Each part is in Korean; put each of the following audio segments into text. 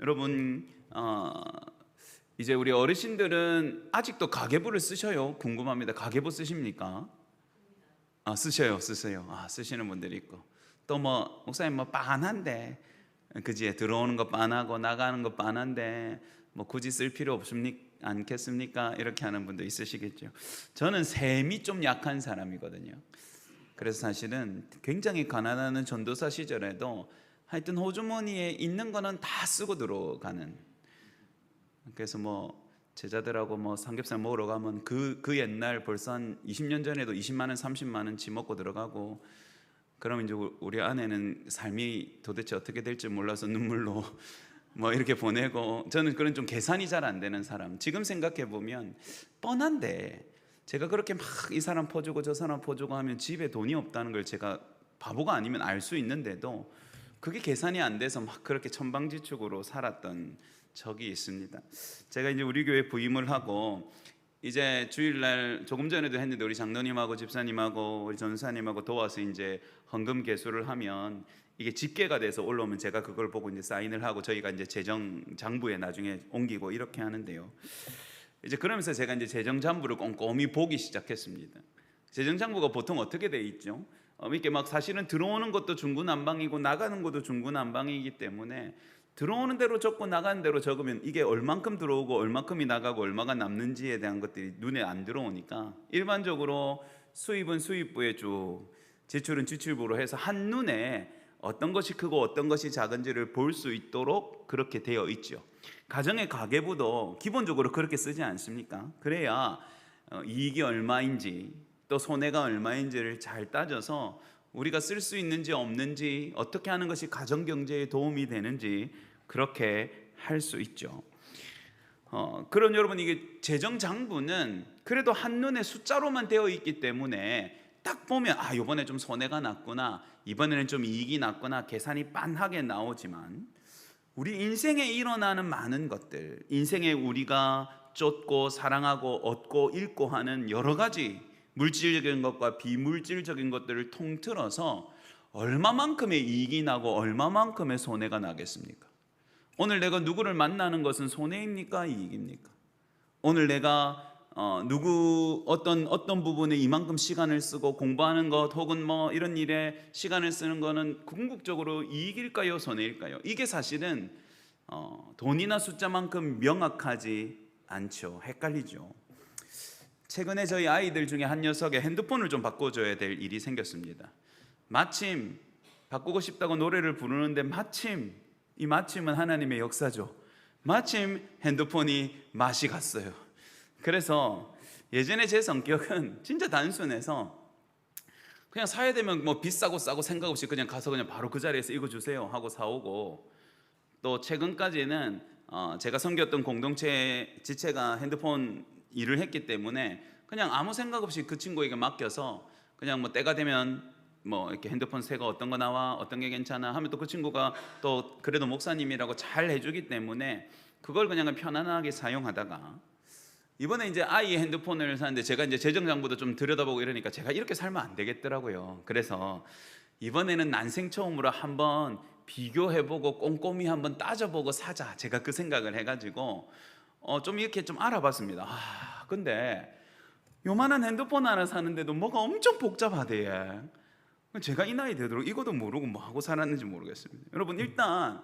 여러분 어, 이제 우리 어르신들은 아직도 가계부를 쓰셔요. 궁금합니다. 가계부 쓰십니까? 아 쓰셔요, 쓰세요. 아 쓰시는 분들이 있고 또 뭐 목사님 뭐 빤한데 그지에 들어오는 거 빤하고 나가는 거 빤한데 뭐 굳이 쓸 필요 없습니까? 않겠습니까? 이렇게 하는 분도 있으시겠죠. 저는 셈이 좀 약한 사람이거든요. 그래서 사실은 굉장히 가난한 전도사 시절에도 하여튼 호주머니에 있는 거는 다 쓰고 들어가는. 그래서 뭐 제자들하고 뭐 삼겹살 먹으러 가면 그 그 옛날 벌써 한 20년 전에도 20만 원, 30만 원치 먹고 들어가고 그러면 이제 우리 아내는 삶이 도대체 어떻게 될지 몰라서 눈물로 뭐 이렇게 보내고 저는 그런 좀 계산이 잘 안 되는 사람. 지금 생각해 보면 뻔한데 제가 그렇게 막 이 사람 퍼주고 저 사람 퍼주고 하면 집에 돈이 없다는 걸 제가 바보가 아니면 알 수 있는데도 그게 계산이 안 돼서 막 그렇게 천방지축으로 살았던 적이 있습니다. 제가 이제 우리 교회 부임을 하고 이제 주일날 조금 전에도 했는데 우리 장로님하고 집사님하고 우리 전사님하고 도와서 이제 헌금 개수를 하면 이게 집계가 돼서 올라오면 제가 그걸 보고 이제 사인을 하고 저희가 이제 재정 장부에 나중에 옮기고 이렇게 하는데요. 이제 그러면서 제가 이제 재정 장부를 꼼꼼히 보기 시작했습니다. 재정 장부가 보통 어떻게 돼 있죠? 어, 이렇게 막 사실은 들어오는 것도 중구난방이고 나가는 것도 중구난방이기 때문에 들어오는 대로 적고 나가는 대로 적으면 이게 얼만큼 들어오고 얼만큼이 나가고 얼마가 남는지에 대한 것들이 눈에 안 들어오니까 일반적으로 수입은 수입부에 쭉 지출은 지출부로 해서 한 눈에 어떤 것이 크고 어떤 것이 작은지를 볼 수 있도록 그렇게 되어 있죠. 가정의 가계부도 기본적으로 그렇게 쓰지 않습니까? 그래야 어, 이익이 얼마인지 또 손해가 얼마인지를 잘 따져서 우리가 쓸 수 있는지 없는지 어떻게 하는 것이 가정 경제에 도움이 되는지 그렇게 할 수 있죠. 어, 그런 여러분 이게 재정 장부는 그래도 한눈에 숫자로만 되어 있기 때문에 딱 보면 아 이번에 좀 손해가 났구나 이번에는 좀 이익이 났구나 계산이 빤하게 나오지만 우리 인생에 일어나는 많은 것들 인생에 우리가 쫓고 사랑하고 얻고 잃고 하는 여러 가지 물질적인 것과 비물질적인 것들을 통틀어서 얼마만큼의 이익이 나고 얼마만큼의 손해가 나겠습니까? 오늘 내가 누구를 만나는 것은 손해입니까? 이익입니까? 오늘 내가 어, 누구 어떤 어떤 부분에 이만큼 시간을 쓰고 공부하는 것 혹은 뭐 이런 일에 시간을 쓰는 거는 궁극적으로 이익일까요, 손해일까요? 이게 사실은 어, 돈이나 숫자만큼 명확하지 않죠. 헷갈리죠. 최근에 저희 아이들 중에 한 녀석의 핸드폰을 좀 바꿔줘야 될 일이 생겼습니다. 마침 바꾸고 싶다고 노래를 부르는데 마침 이 마침은 하나님의 역사죠. 마침 핸드폰이 맛이 갔어요. 그래서 예전에 제 성격은 진짜 단순해서 그냥 사야 되면 뭐 비싸고 싸고 생각 없이 그냥 가서 그냥 바로 그 자리에서 이거 주세요 하고 사오고 또 최근까지는 어 제가 섬겼던 공동체 지체가 핸드폰 일을 했기 때문에 그냥 아무 생각 없이 그 친구에게 맡겨서 그냥 뭐 때가 되면 뭐 이렇게 핸드폰 새거 어떤 거 나와 어떤 게 괜찮아 하면 또 그 친구가 또 그래도 목사님이라고 잘 해주기 때문에 그걸 그냥 편안하게 사용하다가 이번에 이제 아이 핸드폰을 사는데 제가 이제 재정 장부도 좀 들여다보고 이러니까 제가 이렇게 살면 안 되겠더라고요. 그래서 이번에는 난생 처음으로 한번 비교해보고 꼼꼼히 한번 따져보고 사자. 제가 그 생각을 해가지고 어, 좀 이렇게 좀 알아봤습니다. 아, 근데 요만한 핸드폰 하나 사는데도 뭐가 엄청 복잡하대요. 제가 이 나이 되도록 이것도 모르고 뭐 하고 살았는지 모르겠습니다. 여러분 일단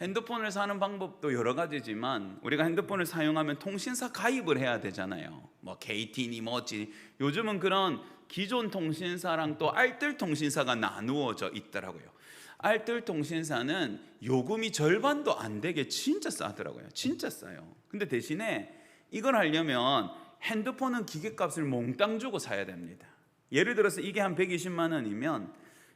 핸드폰을 사는 방법도 여러 가지지만 우리가 핸드폰을 사용하면 통신사 가입을 해야 되잖아요. 뭐 KT니 뭐지. 요즘은 그런 기존 통신사랑 또 알뜰 통신사가 나누어져 있더라고요. 알뜰 통신사는 요금이 절반도 안 되게 진짜 싸더라고요. 진짜 싸요. 근데 대신에 이걸 하려면 핸드폰은 기계값을 몽땅 주고 사야 됩니다. 예를 들어서 이게 한 120만 원이면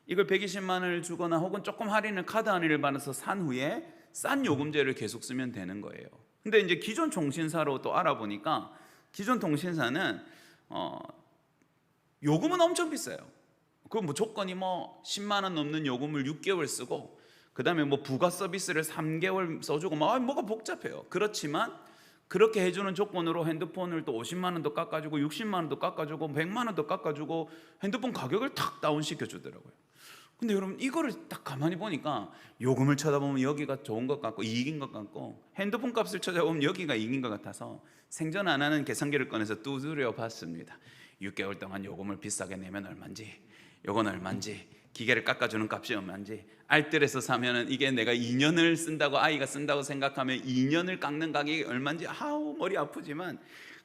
이걸 120만 원을 주거나 혹은 조금 할인을 카드 할인을 받아서 산 후에 싼 요금제를 계속 쓰면 되는 거예요. 근데 이제 기존 통신사로 또 알아보니까 기존 통신사는 어 요금은 엄청 비싸요. 그뭐 조건이 뭐 10만 원 넘는 요금을 6개월 쓰고 그다음에 뭐 부가 서비스를 3개월 써주고 막 아, 뭐가 복잡해요. 그렇지만 그렇게 해주는 조건으로 핸드폰을 또 50만 원도 깎아주고 60만 원도 깎아주고 100만 원도 깎아주고 핸드폰 가격을 탁 다운 시켜 주더라고요. 근데 여러분 이거를 딱 가만히 보니까 요금을 쳐다보면 여기가 좋은 것 같고 이익인 것 같고 핸드폰 값을 찾아보면 여기가 이익인 것 같아서 생전 안 하는 계산기를 꺼내서 두드려 봤습니다. 6개월 동안 요금을 비싸게 내면 얼마인지, 요건 얼마인지, 기계를 깎아주는 값이 얼마인지, 알뜰에서 사면은 이게 내가 2년을 쓴다고 아이가 쓴다고 생각하면 2년을 깎는 가격이 얼마인지 아우 머리 아프지만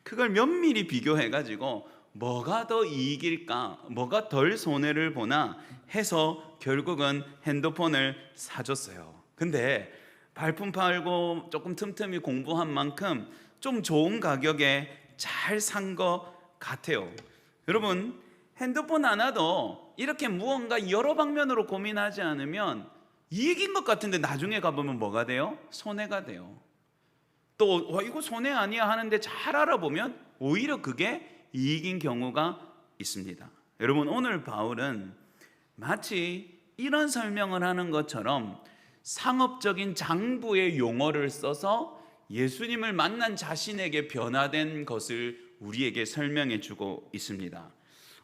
그걸 면밀히 비교해 가지고 뭐가 더 이익일까, 뭐가 덜 손해를 보나 해서 결국은 핸드폰을 사줬어요. 근데 발품 팔고 조금 틈틈이 공부한 만큼 좀 좋은 가격에 잘 산 것 같아요. 여러분, 핸드폰 하나도 이렇게 무언가 여러 방면으로 고민하지 않으면 이익인 것 같은데 나중에 가보면 뭐가 돼요? 손해가 돼요. 또 와, 이거 손해 아니야 하는데 잘 알아보면 오히려 그게 이익인 경우가 있습니다. 여러분 오늘 바울은 마치 이런 설명을 하는 것처럼 상업적인 장부의 용어를 써서 예수님을 만난 자신에게 변화된 것을 우리에게 설명해 주고 있습니다.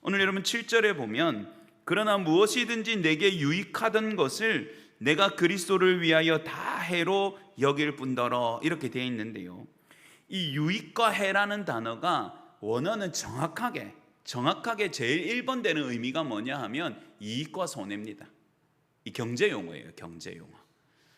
오늘 여러분 7절에 보면 그러나 무엇이든지 내게 유익하던 것을 내가 그리스도를 위하여 다 해로 여길 뿐더러 이렇게 되어 있는데요. 이 유익과 해라는 단어가 원어는 정확하게 정확하게 제일 1번 되는 의미가 뭐냐 하면 이익과 손해입니다. 이 경제 용어예요, 경제 용어.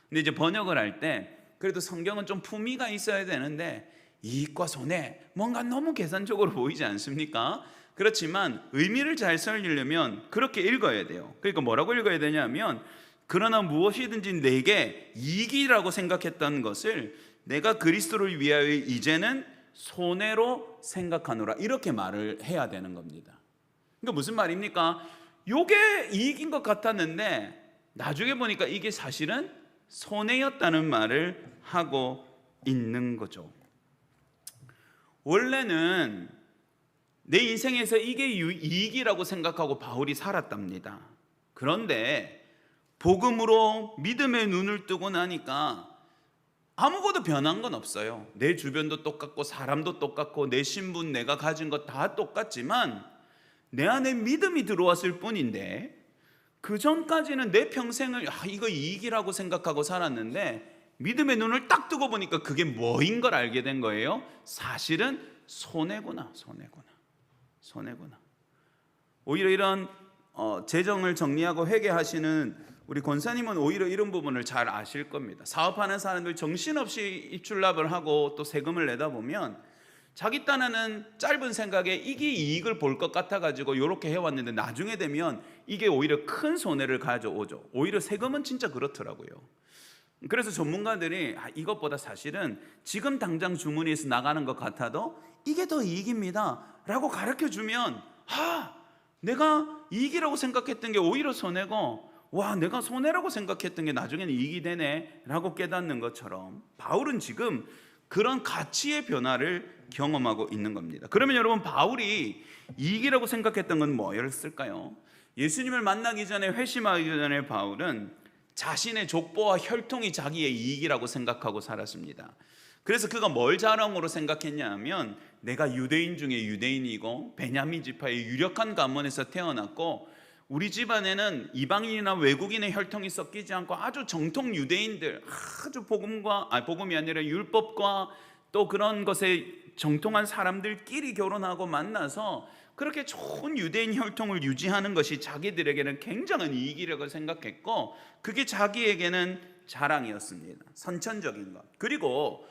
근데 이제 번역을 할 때 그래도 성경은 좀 품위가 있어야 되는데 이익과 손해 뭔가 너무 계산적으로 보이지 않습니까? 그렇지만 의미를 잘 살리려면 그렇게 읽어야 돼요. 그러니까 뭐라고 읽어야 되냐면 그러나 무엇이든지 내게 이익이라고 생각했던 것을 내가 그리스도를 위하여 이제는 손해로 생각하노라 이렇게 말을 해야 되는 겁니다. 그러니까 무슨 말입니까? 요게 이익인 것 같았는데 나중에 보니까 이게 사실은 손해였다는 말을 하고 있는 거죠. 원래는 내 인생에서 이게 유- 이익이라고 생각하고 바울이 살았답니다. 그런데 복음으로 믿음의 눈을 뜨고 나니까 아무것도 변한 건 없어요. 내 주변도 똑같고 사람도 똑같고 내 신분 내가 가진 것 다 똑같지만 내 안에 믿음이 들어왔을 뿐인데 그 전까지는 내 평생을 아, 이거 이익이라고 생각하고 살았는데 믿음의 눈을 딱 뜨고 보니까 그게 뭐인 걸 알게 된 거예요. 사실은 손해구나, 손해구나, 손해구나. 오히려 이런 어, 재정을 정리하고 회계하시는 우리 권사님은 오히려 이런 부분을 잘 아실 겁니다. 사업하는 사람들 정신없이 입출납을 하고 또 세금을 내다 보면 자기 딴에는 짧은 생각에 이게 이익을 볼 것 같아 가지고 이렇게 해왔는데 나중에 되면 이게 오히려 큰 손해를 가져오죠. 오히려 세금은 진짜 그렇더라고요. 그래서 전문가들이 아, 이것보다 사실은 지금 당장 주머니에서 나가는 것 같아도 이게 더 이익입니다 라고 가르쳐 주면 아 내가 이익이라고 생각했던 게 오히려 손해고 와 내가 손해라고 생각했던 게 나중에는 이익이 되네 라고 깨닫는 것처럼 바울은 지금 그런 가치의 변화를 경험하고 있는 겁니다. 그러면 여러분 바울이 이익이라고 생각했던 건 뭐였을까요? 예수님을 만나기 전에 회심하기 전에 바울은 자신의 족보와 혈통이 자기의 이익이라고 생각하고 살았습니다. 그래서 그가 뭘 자랑으로 생각했냐 하면 내가 유대인 중에 유대인이고 베냐민 지파의 유력한 가문에서 태어났고 우리 집안에는 이방인이나 외국인의 혈통이 섞이지 않고 아주 정통 유대인들 아주 복음과 아 복음이 아니라 율법과 또 그런 것에 정통한 사람들끼리 결혼하고 만나서 그렇게 좋은 유대인 혈통을 유지하는 것이 자기들에게는 굉장한 이익이라고 생각했고 그게 자기에게는 자랑이었습니다. 선천적인 것. 그리고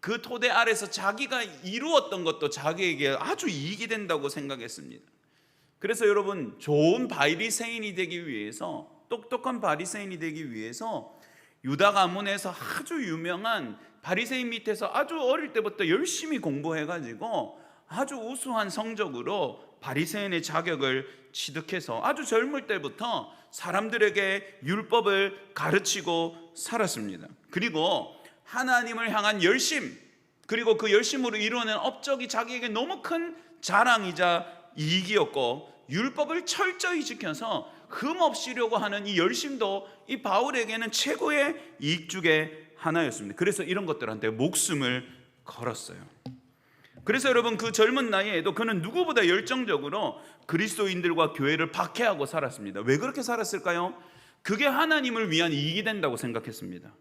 그 토대 아래서 자기가 이루었던 것도 자기에게 아주 이익이 된다고 생각했습니다. 그래서 여러분 좋은 바리새인이 되기 위해서 똑똑한 바리새인이 되기 위해서 유다 가문에서 아주 유명한 바리새인 밑에서 아주 어릴 때부터 열심히 공부해 가지고 아주 우수한 성적으로 바리새인의 자격을 취득해서 아주 젊을 때부터 사람들에게 율법을 가르치고 살았습니다. 그리고 하나님을 향한 열심 그리고 그 열심으로 이루어낸 업적이 자기에게 너무 큰 자랑이자 이익이었고 율법을 철저히 지켜서 흠 없이려고 하는 이 열심도 이 바울에게는 최고의 이익 중에 하나였습니다. 그래서 이런 것들한테 목숨을 걸었어요. 그래서 여러분 그 젊은 나이에도 그는 누구보다 열정적으로 그리스도인들과 교회를 박해하고 살았습니다. 왜 그렇게 살았을까요? 그게 하나님을 위한 이익이 된다고 생각했습니다.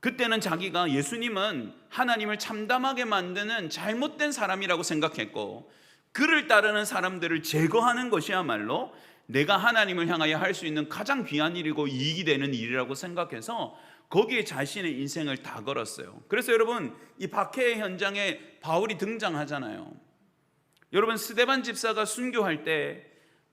그때는 자기가 예수님은 하나님을 참담하게 만드는 잘못된 사람이라고 생각했고 그를 따르는 사람들을 제거하는 것이야말로 내가 하나님을 향하여 할 수 있는 가장 귀한 일이고 이익이 되는 일이라고 생각해서 거기에 자신의 인생을 다 걸었어요. 그래서 여러분 이 박해의 현장에 바울이 등장하잖아요. 여러분 스데반 집사가 순교할 때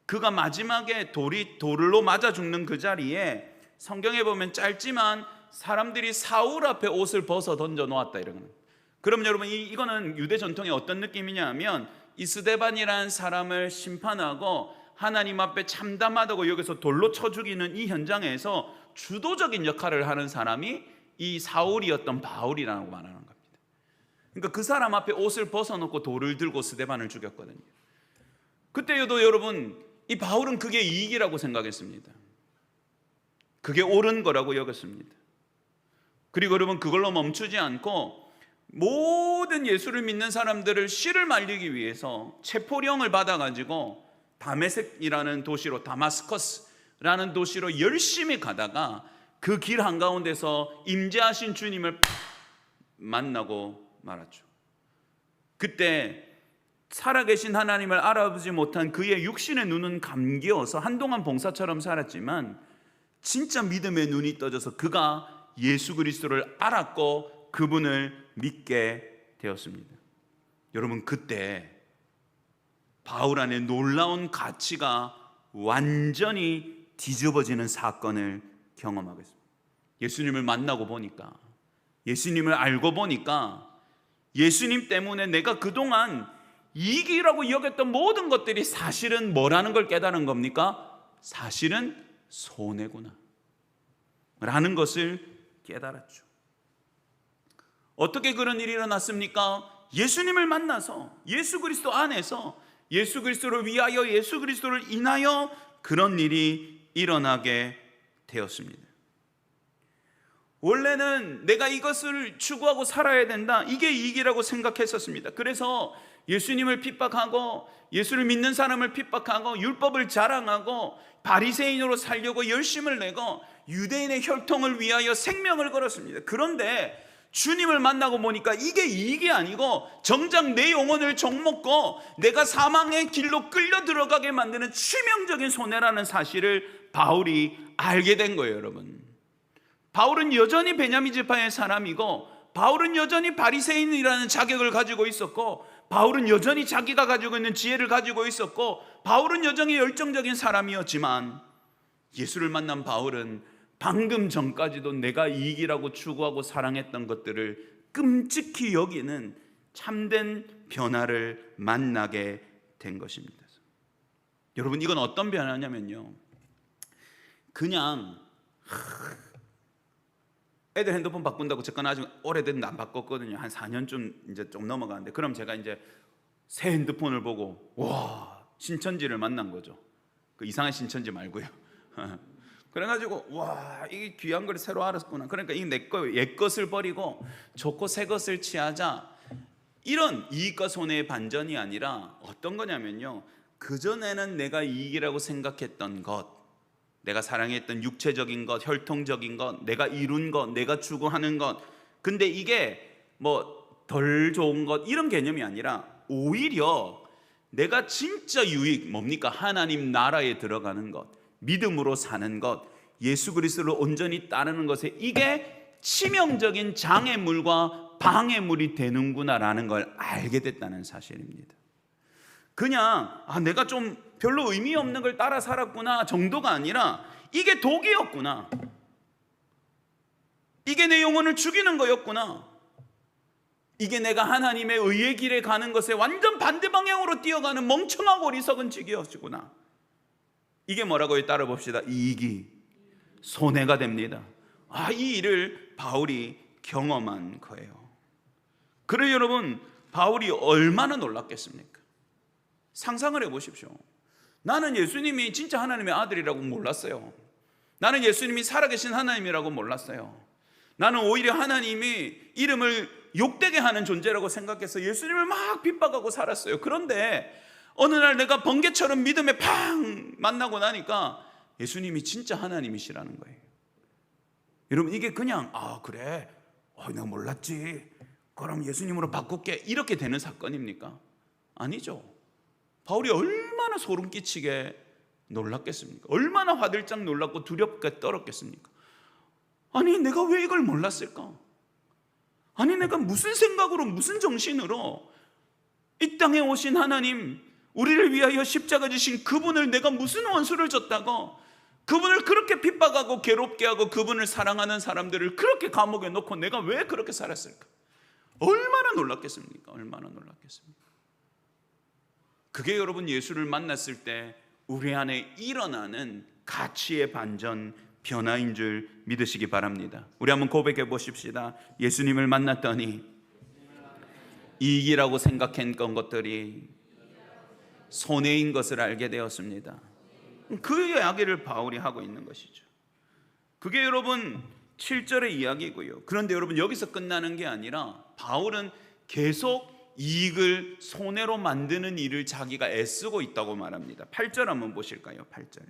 그가 마지막에 돌이 돌로 맞아 죽는 그 자리에 성경에 보면 짧지만 사람들이 사울 앞에 옷을 벗어 던져 놓았다 이러는. 그럼 여러분 이, 이거는 유대 전통의 어떤 느낌이냐면 이 스데반이라는 사람을 심판하고 하나님 앞에 참담하다고 여기서 돌로 쳐 죽이는 이 현장에서 주도적인 역할을 하는 사람이 이 사울이었던 바울이라고 말하는 겁니다. 그러니까 그 사람 앞에 옷을 벗어놓고 돌을 들고 스데반을 죽였거든요. 그때도 여러분 이 바울은 그게 이익이라고 생각했습니다. 그게 옳은 거라고 여겼습니다. 그리고 여러분 그걸로 멈추지 않고 모든 예수를 믿는 사람들을 씨를 말리기 위해서 체포령을 받아가지고 다메섹이라는 도시로 다마스커스 라는 도시로 열심히 가다가 그 길 한가운데서 임재하신 주님을 만나고 말았죠. 그때 살아계신 하나님을 알아보지 못한 그의 육신의 눈은 감기어서 한동안 봉사처럼 살았지만 진짜 믿음의 눈이 떠져서 그가 예수 그리스도를 알았고 그분을 믿게 되었습니다. 여러분 그때 바울 안에 놀라운 가치가 완전히 뒤집어지는 사건을 경험하겠습니다. 예수님을 만나고 보니까 예수님을 알고 보니까 예수님 때문에 내가 그동안 이익이라고 여겼던 모든 것들이 사실은 뭐라는 걸 깨달은 겁니까? 사실은 손해구나. 라는 것을 깨달았죠. 어떻게 그런 일이 일어났습니까? 예수님을 만나서 예수 그리스도 안에서 예수 그리스도를 위하여 예수 그리스도를 인하여 그런 일이 일어나게 되었습니다. 원래는 내가 이것을 추구하고 살아야 된다. 이게 이익이라고 생각했었습니다. 그래서 예수님을 핍박하고 예수를 믿는 사람을 핍박하고 율법을 자랑하고 바리새인으로 살려고 열심을 내고 유대인의 혈통을 위하여 생명을 걸었습니다. 그런데 주님을 만나고 보니까 이게 이익이 아니고 정작 내 영혼을 정먹고 내가 사망의 길로 끌려 들어가게 만드는 치명적인 손해라는 사실을 바울이 알게 된 거예요, 여러분. 바울은 여전히 베냐민 지파의 사람이고 바울은 여전히 바리새인이라는 자격을 가지고 있었고 바울은 여전히 자기가 가지고 있는 지혜를 가지고 있었고 바울은 여전히 열정적인 사람이었지만 예수를 만난 바울은 방금 전까지도 내가 이익이라고 추구하고 사랑했던 것들을 끔찍히 여기는 참된 변화를 만나게 된 것입니다. 여러분 이건 어떤 변화냐면요. 그냥 애들 핸드폰 바꾼다고 제건 아직 오래됐는데 안 바꿨거든요. 한 4년쯤 이제 좀 넘어가는데 그럼 제가 이제 새 핸드폰을 보고 와 신천지를 만난 거죠. 그 이상한 신천지 말고요. 그래가지고 와 이게 귀한 걸 새로 알았구나. 그러니까 이 내거옛 것을 버리고 좋고 새 것을 취하자. 이런 이익과 손해의 반전이 아니라 어떤 거냐면요. 그 전에는 내가 이익이라고 생각했던 것, 내가 사랑했던 육체적인 것, 혈통적인 것, 내가 이룬 것, 내가 추구하는 것. 근데 이게 뭐 덜 좋은 것 이런 개념이 아니라 오히려 내가 진짜 유익 뭡니까? 하나님 나라에 들어가는 것, 믿음으로 사는 것, 예수 그리스도를 온전히 따르는 것에 이게 치명적인 장애물과 방해물이 되는구나라는 걸 알게 됐다는 사실입니다. 그냥 아, 내가 좀 별로 의미 없는 걸 따라 살았구나 정도가 아니라 이게 독이었구나. 이게 내 영혼을 죽이는 거였구나. 이게 내가 하나님의 의의 길에 가는 것에 완전 반대 방향으로 뛰어가는 멍청하고 어리석은 직이었구나. 이게 뭐라고요? 따라 봅시다. 이익이 손해가 됩니다. 아, 이 일을 바울이 경험한 거예요. 그래 여러분, 바울이 얼마나 놀랐겠습니까? 상상을 해 보십시오. 나는 예수님이 진짜 하나님의 아들이라고 몰랐어요. 나는 예수님이 살아계신 하나님이라고 몰랐어요. 나는 오히려 하나님이 이름을 욕되게 하는 존재라고 생각해서 예수님을 막 핍박하고 살았어요. 그런데 어느 날 내가 번개처럼 믿음에 팡 만나고 나니까 예수님이 진짜 하나님이시라는 거예요. 여러분 이게 그냥 아 그래, 어, 내가 몰랐지. 그럼 예수님으로 바꿀게 이렇게 되는 사건입니까? 아니죠. 바울이 얼마나 소름 끼치게 놀랐겠습니까? 얼마나 화들짝 놀랐고 두렵게 떨었겠습니까? 아니 내가 왜 이걸 몰랐을까? 아니 내가 무슨 생각으로 무슨 정신으로 이 땅에 오신 하나님 우리를 위하여 십자가 지신 그분을 내가 무슨 원수를 졌다고 그분을 그렇게 핍박하고 괴롭게 하고 그분을 사랑하는 사람들을 그렇게 감옥에 놓고 내가 왜 그렇게 살았을까? 얼마나 놀랐겠습니까? 얼마나 놀랐겠습니까? 그게 여러분 예수를 만났을 때 우리 안에 일어나는 가치의 반전 변화인 줄 믿으시기 바랍니다. 우리 한번 고백해 보십시다. 예수님을 만났더니 이익이라고 생각했던 것들이 손해인 것을 알게 되었습니다. 그 이야기를 바울이 하고 있는 것이죠. 그게 여러분 7절의 이야기고요. 그런데 여러분 여기서 끝나는 게 아니라 바울은 계속 이익을 손해로 만드는 일을 자기가 애쓰고 있다고 말합니다. 8절 한번 보실까요? 8절.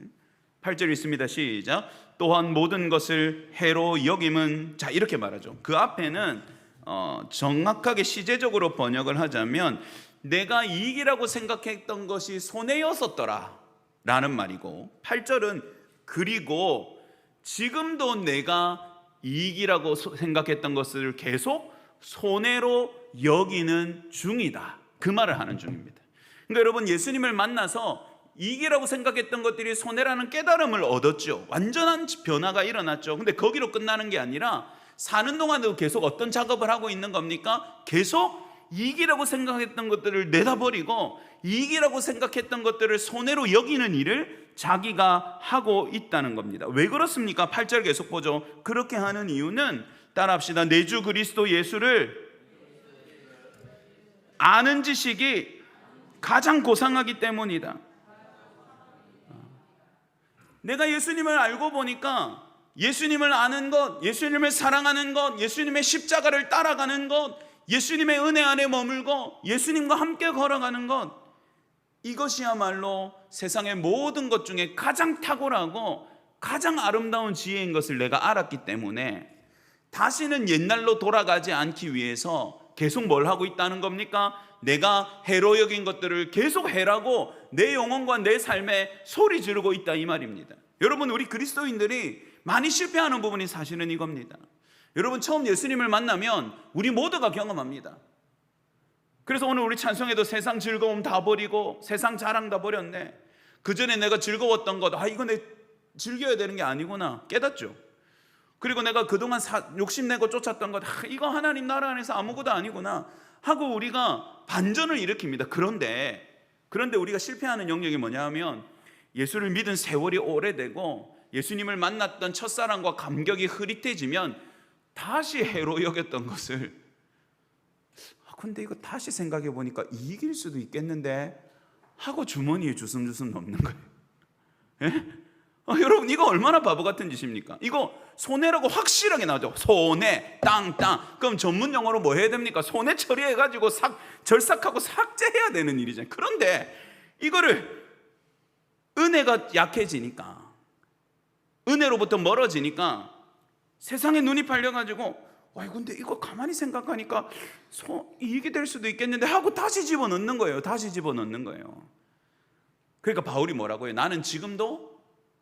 8절 있습니다. 시작. 또한 모든 것을 해로 여김은 자 이렇게 말하죠. 그 앞에는 어, 정확하게 시제적으로 번역을 하자면 내가 이익이라고 생각했던 것이 손해였었더라 라는 말이고 8절은 그리고 지금도 내가 이익이라고 소- 생각했던 것을 계속 손해로 여기는 중이다. 그 말을 하는 중입니다. 그러니까 여러분 예수님을 만나서 이익이라고 생각했던 것들이 손해라는 깨달음을 얻었죠. 완전한 변화가 일어났죠. 근데 거기로 끝나는 게 아니라 사는 동안도 계속 어떤 작업을 하고 있는 겁니까? 계속 이익이라고 생각했던 것들을 내다버리고 이익이라고 생각했던 것들을 손해로 여기는 일을 자기가 하고 있다는 겁니다. 왜 그렇습니까? 8절 계속 보죠. 그렇게 하는 이유는 따라합시다. 내주 그리스도 예수를 아는 지식이 가장 고상하기 때문이다. 내가 예수님을 알고 보니까 예수님을 아는 것, 예수님을 사랑하는 것, 예수님의 십자가를 따라가는 것, 예수님의 은혜 안에 머물고 예수님과 함께 걸어가는 것, 이것이야말로 세상의 모든 것 중에 가장 탁월하고 가장 아름다운 지혜인 것을 내가 알았기 때문에 다시는 옛날로 돌아가지 않기 위해서 계속 뭘 하고 있다는 겁니까? 내가 해로 여긴 것들을 계속 해라고 내 영혼과 내 삶에 소리 지르고 있다 이 말입니다. 여러분 우리 그리스도인들이 많이 실패하는 부분이 사실은 이겁니다. 여러분 처음 예수님을 만나면 우리 모두가 경험합니다. 그래서 오늘 우리 찬송에도 세상 즐거움 다 버리고 세상 자랑 다 버렸네. 그 전에 내가 즐거웠던 것, 아 이거 내 즐겨야 되는 게 아니구나 깨닫죠. 그리고 내가 그동안 사, 욕심내고 쫓았던 것, 아, 이거 하나님 나라 안에서 아무것도 아니구나 하고 우리가 반전을 일으킵니다. 그런데 그런데 우리가 실패하는 영역이 뭐냐 하면 예수를 믿은 세월이 오래되고 예수님을 만났던 첫사랑과 감격이 흐릿해지면 다시 해로 여겼던 것을 아, 근데 이거 다시 생각해 보니까 이길 수도 있겠는데 하고 주머니에 주섬주섬 넣는 거예요. 예? 아, 여러분 이거 얼마나 바보 같은 짓입니까? 이거 손해라고 확실하게 나오죠. 손해, 땅, 땅. 그럼 전문 용어로 뭐 해야 됩니까? 손해 처리해가지고 삭, 절삭하고 삭제해야 되는 일이잖아요. 그런데 이거를 은혜가 약해지니까, 은혜로부터 멀어지니까 세상에 눈이 팔려가지고, 와, 근데 이거 가만히 생각하니까 소, 이익이 될 수도 있겠는데 하고 다시 집어넣는 거예요. 다시 집어넣는 거예요. 그러니까 바울이 뭐라고 해요? 나는 지금도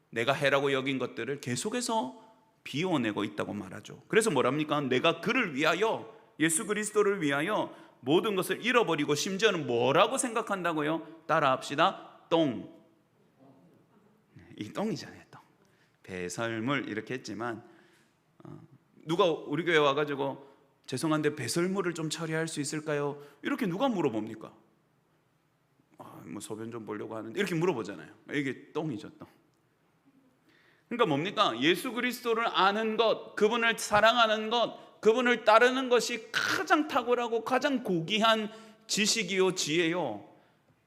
내가 해라고 여긴 것들을 계속해서 비워내고 있다고 말하죠. 그래서 뭐랍니까? 내가 그를 위하여 예수 그리스도를 위하여 모든 것을 잃어버리고 심지어는 뭐라고 생각한다고요? 따라합시다. 똥. 이 똥이잖아요. 똥. 배설물 이렇게 했지만 어, 누가 우리 교회 와가지고 죄송한데 배설물을 좀 처리할 수 있을까요? 이렇게 누가 물어봅니까? 아, 뭐 소변 좀 보려고 하는데 이렇게 물어보잖아요. 이게 똥이죠, 똥. 그러니까 뭡니까? 예수 그리스도를 아는 것, 그분을 사랑하는 것, 그분을 따르는 것이 가장 탁월하고 가장 고귀한 지식이요 지혜요.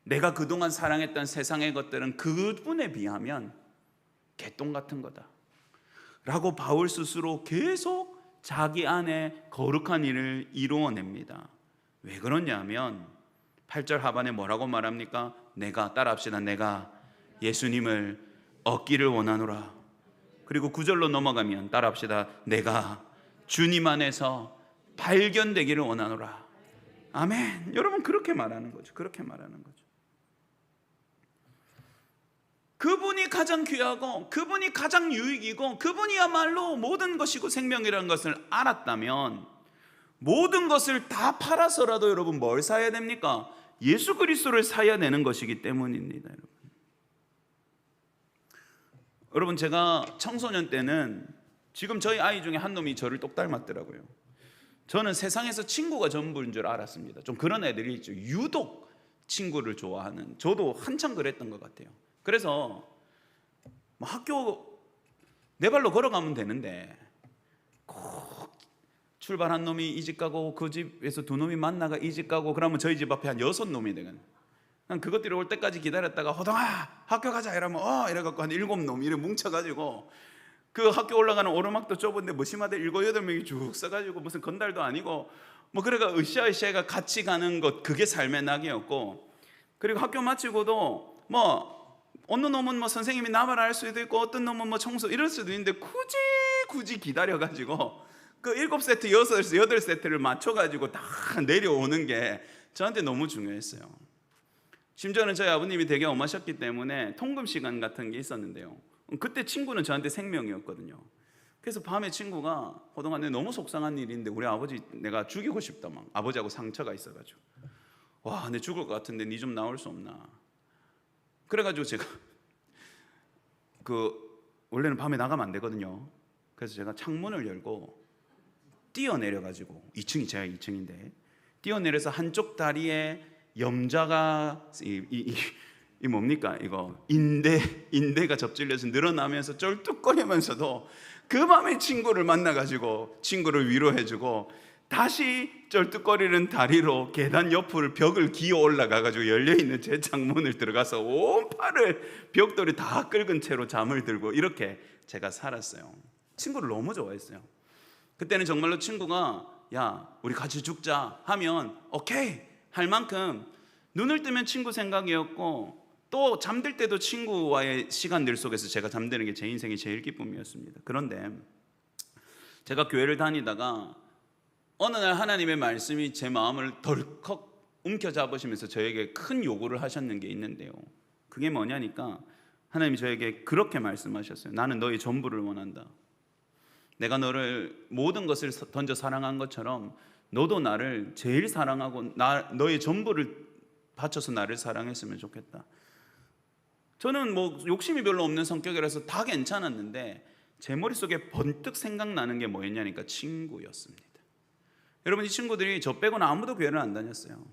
내가 그동안 사랑했던 세상의 것들은 그분에 비하면 개똥 같은 거다. 라고 바울 스스로 계속 자기 안에 거룩한 일을 이루어냅니다. 왜 그러냐면 8절 하반에 뭐라고 말합니까? 내가 따라합시다. 내가 예수님을 얻기를 원하노라. 그리고 구절로 넘어가면 따라합시다. 내가 주님 안에서 발견되기를 원하노라. 아멘. 여러분 그렇게 말하는 거죠. 그렇게 말하는 거죠. 그분이 가장 귀하고 그분이 가장 유익이고 그분이야말로 모든 것이고 생명이라는 것을 알았다면 모든 것을 다 팔아서라도 여러분 뭘 사야 됩니까? 예수 그리스도를 사야 되는 것이기 때문입니다, 여러분. 여러분 제가 청소년 때는 지금 저희 아이 중에 한 놈이 저를 똑 닮았더라고요. 저는 세상에서 친구가 전부인 줄 알았습니다. 좀 그런 애들이 있죠. 유독 친구를 좋아하는. 저도 한참 그랬던 것 같아요. 그래서 뭐 학교 내 발로 걸어가면 되는데 꼭 출발한 놈이 이 집 가고 그 집에서 두 놈이 만나가 이 집 가고 그러면 저희 집 앞에 한 여섯 놈이 되거든. 난 그것들이 올 때까지 기다렸다가 호동아 학교 가자 이러면 어 이래갖고 한 일곱 놈 이래 뭉쳐가지고 그 학교 올라가는 오르막도 좁은데 무심하게 일곱 여덟 명이 쭉 써가지고 무슨 건달도 아니고 뭐 그래가 으쌰으쌰가 같이 가는 것 그게 삶의 낙이었고 그리고 학교 마치고도 뭐 어느 놈은 뭐 선생님이 나발을 할 수도 있고 어떤 놈은 뭐 청소 이럴 수도 있는데 굳이 굳이 기다려가지고 그 일곱 세트 여섯 여덟 세트를 맞춰가지고 다 내려오는 게 저한테 너무 중요했어요. 심지어는 저희 아버님이 되게 엄하셨기 때문에 통금 시간 같은 게 있었는데요. 그때 친구는 저한테 생명이었거든요. 그래서 밤에 친구가 내 너무 속상한 일인데 우리 아버지 내가 죽이고 싶다 막 아버지하고 상처가 있어가지고 와 내 죽을 것 같은데 니 좀 나올 수 없나 그래가지고 제가 그 원래는 밤에 나가면 안 되거든요. 그래서 제가 창문을 열고 뛰어내려가지고 2층이 제가 2층인데 뛰어내려서 한쪽 다리에 염자가 이, 이, 이, 이 뭡니까 이거 인대 인대가 접질려서 늘어나면서 쩔뚝거리면서도 그 밤에 친구를 만나가지고 친구를 위로해주고 다시 쩔뚝거리는 다리로 계단 옆을 벽을 기어 올라가가지고 열려 있는 제 창문을 들어가서 온 팔을 벽돌이 다 긁은 채로 잠을 들고 이렇게 제가 살았어요. 친구를 너무 좋아했어요. 그때는 정말로 친구가 야 우리 같이 죽자 하면 오케이 할 만큼 눈을 뜨면 친구 생각이었고 또 잠들 때도 친구와의 시간들 속에서 제가 잠드는 게 제 인생의 제일 기쁨이었습니다. 그런데 제가 교회를 다니다가 어느 날 하나님의 말씀이 제 마음을 덜컥 움켜잡으시면서 저에게 큰 요구를 하셨는 게 있는데요. 그게 뭐냐니까 하나님이 저에게 그렇게 말씀하셨어요. 나는 너의 전부를 원한다. 내가 너를 모든 것을 던져 사랑한 것처럼 너도 나를 제일 사랑하고 나 너의 전부를 바쳐서 나를 사랑했으면 좋겠다. 저는 뭐 욕심이 별로 없는 성격이라서 다 괜찮았는데 제 머릿속에 번뜩 생각나는 게 뭐였냐니까 친구였습니다. 여러분 이 친구들이 저 빼고는 아무도 교회를 안 다녔어요.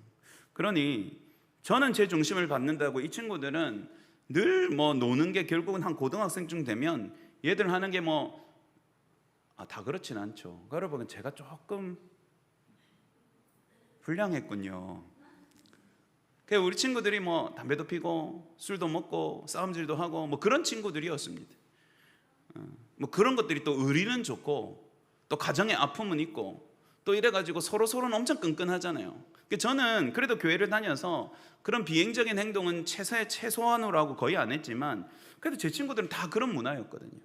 그러니 저는 제 중심을 받는다고 이 친구들은 늘 뭐 노는 게 결국은 한 고등학생쯤 되면 얘들 하는 게 뭐 아, 다 그렇진 않죠. 여러분 제가 조금 불량했군요. 그 우리 친구들이 뭐 담배도 피고 술도 먹고 싸움질도 하고 뭐 그런 친구들이었습니다. 어, 뭐 그런 것들이 또 의리는 좋고 또 가정의 아픔은 있고 또 이래가지고 서로 서로는 엄청 끈끈하잖아요. 그 저는 그래도 교회를 다녀서 그런 비행적인 행동은 최소의 최소한으로 거의 안 했지만 그래도 제 친구들은 다 그런 문화였거든요.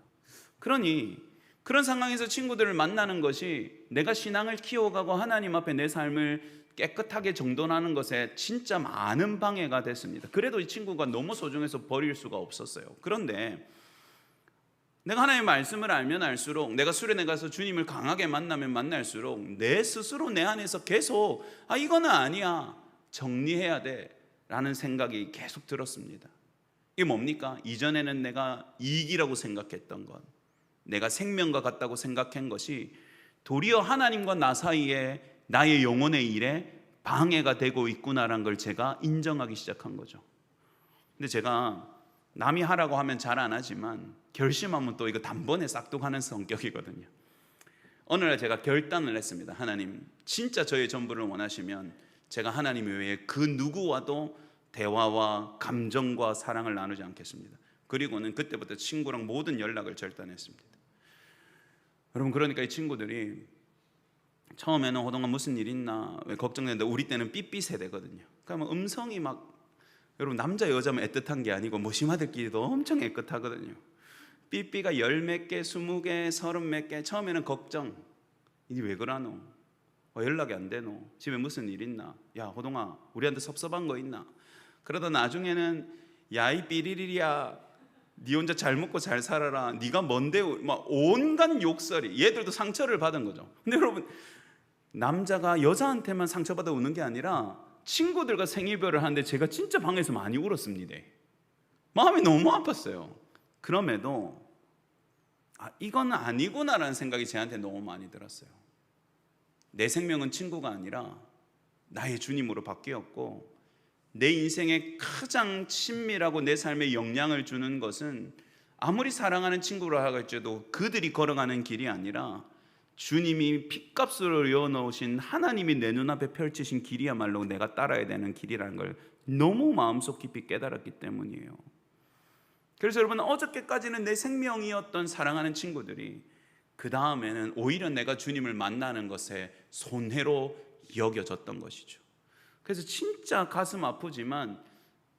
그러니 그런 상황에서 친구들을 만나는 것이 내가 신앙을 키워가고 하나님 앞에 내 삶을 깨끗하게 정돈하는 것에 진짜 많은 방해가 됐습니다. 그래도 이 친구가 너무 소중해서 버릴 수가 없었어요. 그런데 내가 하나님의 말씀을 알면 알수록 내가 수련회 가서 주님을 강하게 만나면 만날수록 내 스스로 내 안에서 계속 아 이거는 아니야 정리해야 돼라는 생각이 계속 들었습니다. 이게 뭡니까? 이전에는 내가 이익이라고 생각했던 것, 내가 생명과 같다고 생각한 것이 도리어 하나님과 나 사이에 나의 영혼의 일에 방해가 되고 있구나라는 걸 제가 인정하기 시작한 거죠. 근데 제가 남이 하라고 하면 잘 안 하지만 결심하면 또 이거 단번에 싹둑하는 성격이거든요. 어느 날 제가 결단을 했습니다. 하나님, 진짜 저의 전부를 원하시면 제가 하나님 외에 그 누구와도 대화와 감정과 사랑을 나누지 않겠습니다. 그리고는 그때부터 친구랑 모든 연락을 절단했습니다. 여러분 그러니까 이 친구들이 처음에는 호동아 무슨 일 있나 왜 걱정되는데 우리 때는 삐삐 세대거든요. 그러면 음성이 막 여러분 남자 여자만 애틋한 게 아니고 모시마들끼리도 엄청 애틋하거든요. 삐삐가 열 몇 개, 스무 개, 서른 몇 개. 처음에는 걱정. 이게 왜 그러노? 어, 연락이 안 되노? 집에 무슨 일 있나? 야 호동아, 우리한테 섭섭한 거 있나? 그러다 나중에는 야이 삐리리야, 네 혼자 잘 먹고 잘 살아라. 네가 뭔데? 막 온갖 욕설이. 얘들도 상처를 받은 거죠. 근데 여러분 남자가 여자한테만 상처받아 우는 게 아니라 친구들과 생일별을 하는데 제가 진짜 방에서 많이 울었습니다. 마음이 너무 아팠어요. 그럼에도 아, 이건 아니구나라는 생각이 제한테 너무 많이 들었어요. 내 생명은 친구가 아니라 나의 주님으로 바뀌었고 내 인생에 가장 친밀하고 내 삶에 영향을 주는 것은 아무리 사랑하는 친구라 할지라도 그들이 걸어가는 길이 아니라 주님이 핏값으로 이어놓으신 하나님이 내 눈앞에 펼치신 길이야말로 내가 따라야 되는 길이라는 걸 너무 마음속 깊이 깨달았기 때문이에요. 그래서 여러분 어저께까지는 내 생명이었던 사랑하는 친구들이 그 다음에는 오히려 내가 주님을 만나는 것에 손해로 여겨졌던 것이죠. 그래서 진짜 가슴 아프지만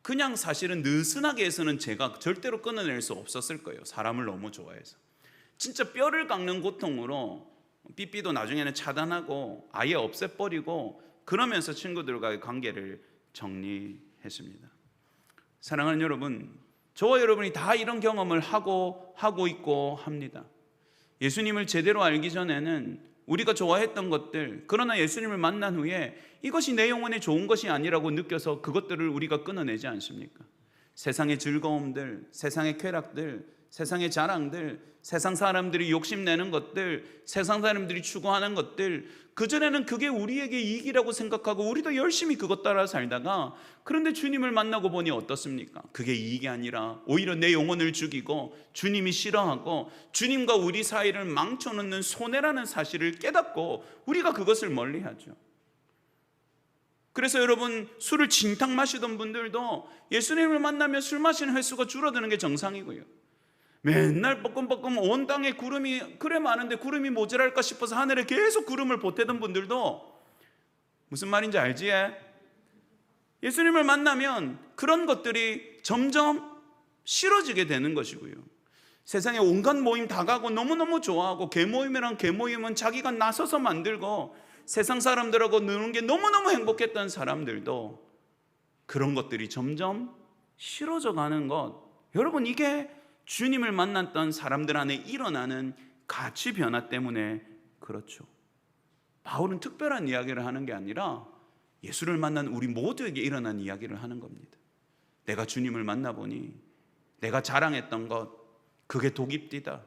그냥 사실은 느슨하게 해서는 제가 절대로 끊어낼 수 없었을 거예요. 사람을 너무 좋아해서. 진짜 뼈를 깎는 고통으로 삐삐도 나중에는 차단하고 아예 없애버리고 그러면서 친구들과의 관계를 정리했습니다. 사랑하는 여러분, 저와 여러분이 다 이런 경험을 하고 하고 있고 합니다. 예수님을 제대로 알기 전에는 우리가 좋아했던 것들, 그러나 예수님을 만난 후에 이것이 내 영혼에 좋은 것이 아니라고 느껴서 그것들을 우리가 끊어내지 않습니까? 세상의 즐거움들, 세상의 쾌락들, 세상의 자랑들, 세상 사람들이 욕심내는 것들, 세상 사람들이 추구하는 것들, 그전에는 그게 우리에게 이익이라고 생각하고 우리도 열심히 그것 따라 살다가 그런데 주님을 만나고 보니 어떻습니까? 그게 이익이 아니라 오히려 내 영혼을 죽이고 주님이 싫어하고 주님과 우리 사이를 망쳐놓는 손해라는 사실을 깨닫고 우리가 그것을 멀리 하죠. 그래서 여러분 술을 진탕 마시던 분들도 예수님을 만나면 술 마시는 횟수가 줄어드는 게 정상이고요. 맨날 뻐끔뻐끔 온 땅에 구름이 그래 많은데 구름이 모자랄까 싶어서 하늘에 계속 구름을 보태던 분들도 무슨 말인지 알지? 예수님을 만나면 그런 것들이 점점 싫어지게 되는 것이고요. 세상에 온갖 모임 다 가고 너무너무 좋아하고 개모임이랑 개모임은 자기가 나서서 만들고 세상 사람들하고 노는 게 너무너무 행복했던 사람들도 그런 것들이 점점 싫어져 가는 것. 여러분 이게 주님을 만났던 사람들 안에 일어나는 가치 변화 때문에 그렇죠. 바울은 특별한 이야기를 하는 게 아니라 예수를 만난 우리 모두에게 일어난 이야기를 하는 겁니다. 내가 주님을 만나보니 내가 자랑했던 것, 그게 독입디다.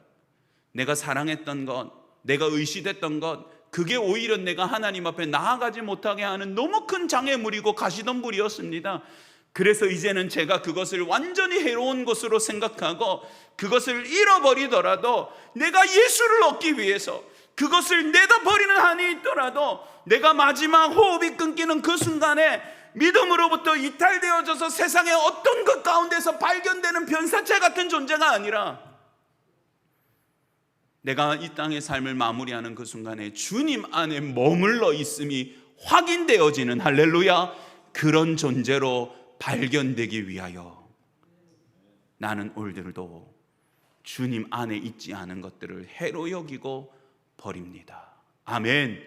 내가 사랑했던 것, 내가 의시됐던 것, 그게 오히려 내가 하나님 앞에 나아가지 못하게 하는 너무 큰 장애물이고 가시덤불이었습니다. 그래서 이제는 제가 그것을 완전히 해로운 것으로 생각하고 그것을 잃어버리더라도 내가 예수를 얻기 위해서 그것을 내다 버리는 한이 있더라도 내가 마지막 호흡이 끊기는 그 순간에 믿음으로부터 이탈되어져서 세상의 어떤 것 가운데서 발견되는 변사체 같은 존재가 아니라 내가 이 땅의 삶을 마무리하는 그 순간에 주님 안에 머물러 있음이 확인되어지는 할렐루야 그런 존재로 발견되기 위하여 나는 오늘도 주님 안에 있지 않은 것들을 해로 여기고 버립니다. 아멘.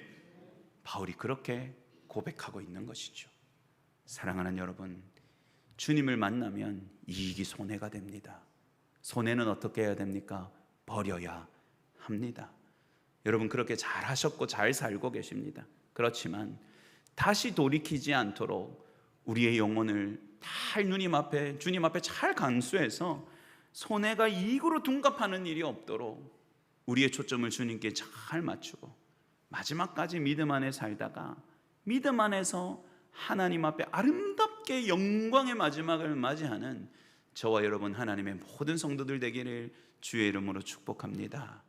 바울이 그렇게 고백하고 있는 것이죠. 사랑하는 여러분, 주님을 만나면 이익이 손해가 됩니다. 손해는 어떻게 해야 됩니까? 버려야 합니다. 여러분 그렇게 잘 하셨고 잘 살고 계십니다. 그렇지만 다시 돌이키지 않도록 우리의 영혼을 잘 누님 앞에 주님 앞에 잘 간수해서 손해가 이익으로 둔갑하는 일이 없도록 우리의 초점을 주님께 잘 맞추고 마지막까지 믿음 안에 살다가 믿음 안에서 하나님 앞에 아름답게 영광의 마지막을 맞이하는 저와 여러분 하나님의 모든 성도들 되기를 주의 이름으로 축복합니다.